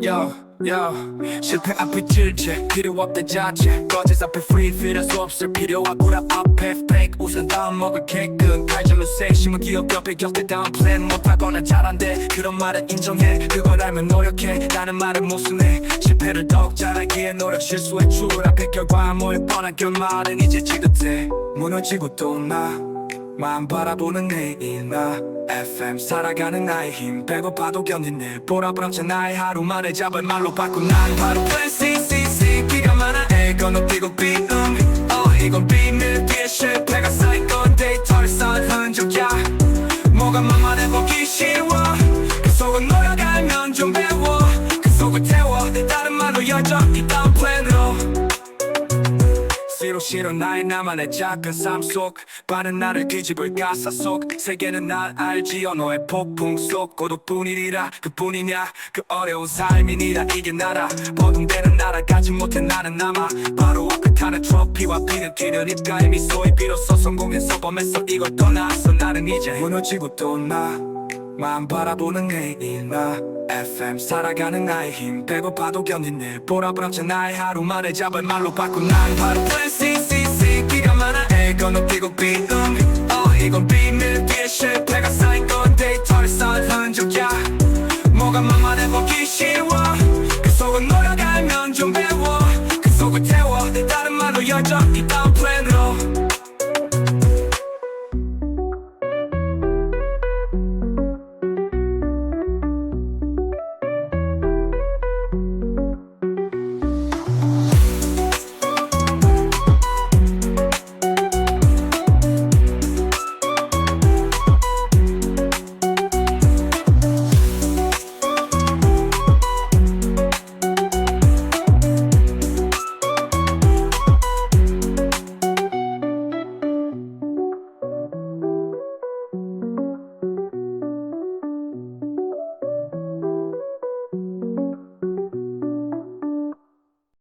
Yo, yo 실패 앞에 질체 필요 없다 자체. 거짓 앞에 free 필요 수 없을 필요와 구랍 앞에 fake. 우선 다음 먹을 케이크 칼질로 세심은 기억 옆에 다음 플랜 못하거나 잘안돼 그런 말은 인정해. 그걸 알면 노력해. 라는 말은 무슨해 실패를 더욱 잘하기에 노력 실수의 줄 앞에 결과 모일 뻔한 결말은 이제 지긋해. 무너지고 또나 마음 바라보는 내일 나? FM 살아가는 나의 힘 배고파도 견디네 보라보람차 나의 하루만에 잡을 말로 바꾼 난 바로 Plan C C C 기가 많아 A 건너뛰고 B 음. 어, 이건 비밀 뒤에 실패가 쌓인 건 데이터를 쌓은 흔적이야. 뭐가 만만해 보기 쉬워. 그 속은 노력 알면 좀 배워. 그 속을 태워 다른 말로 열정 플랜으로 싫어 싫어 나의 나만의 작은 삶 속. 빠른 나를 뒤집을 가사 속. 세계는 날 알지 언어의 폭풍 속. 고독뿐이니라 그뿐이냐? 그 어려운 삶이니라 이게 나라. 버둥대는 나라 가지 못해 나는 남아. 바로 타는 트로피와 비는 뛰는 입가에 미소에 비로소 성공해서 범했어 이걸 떠나서 나는 이제 무너지고 또나. 마음 바라보는 내일 나. FM 살아가는 나의 힘. 배고파도 견디네 보라보람차 나의 하루만에 잡을 말로 바꾼 난 바로 C 이거는 미국 비음 어 이건 비밀 뒤에 실패가 쌓인 건 데이터를 쌓은 흔적이야. 뭐가 만만해 보기 쉬워. 그 속은 노력하면 좀 배워. 그 속을 태워. 다른 말로 열정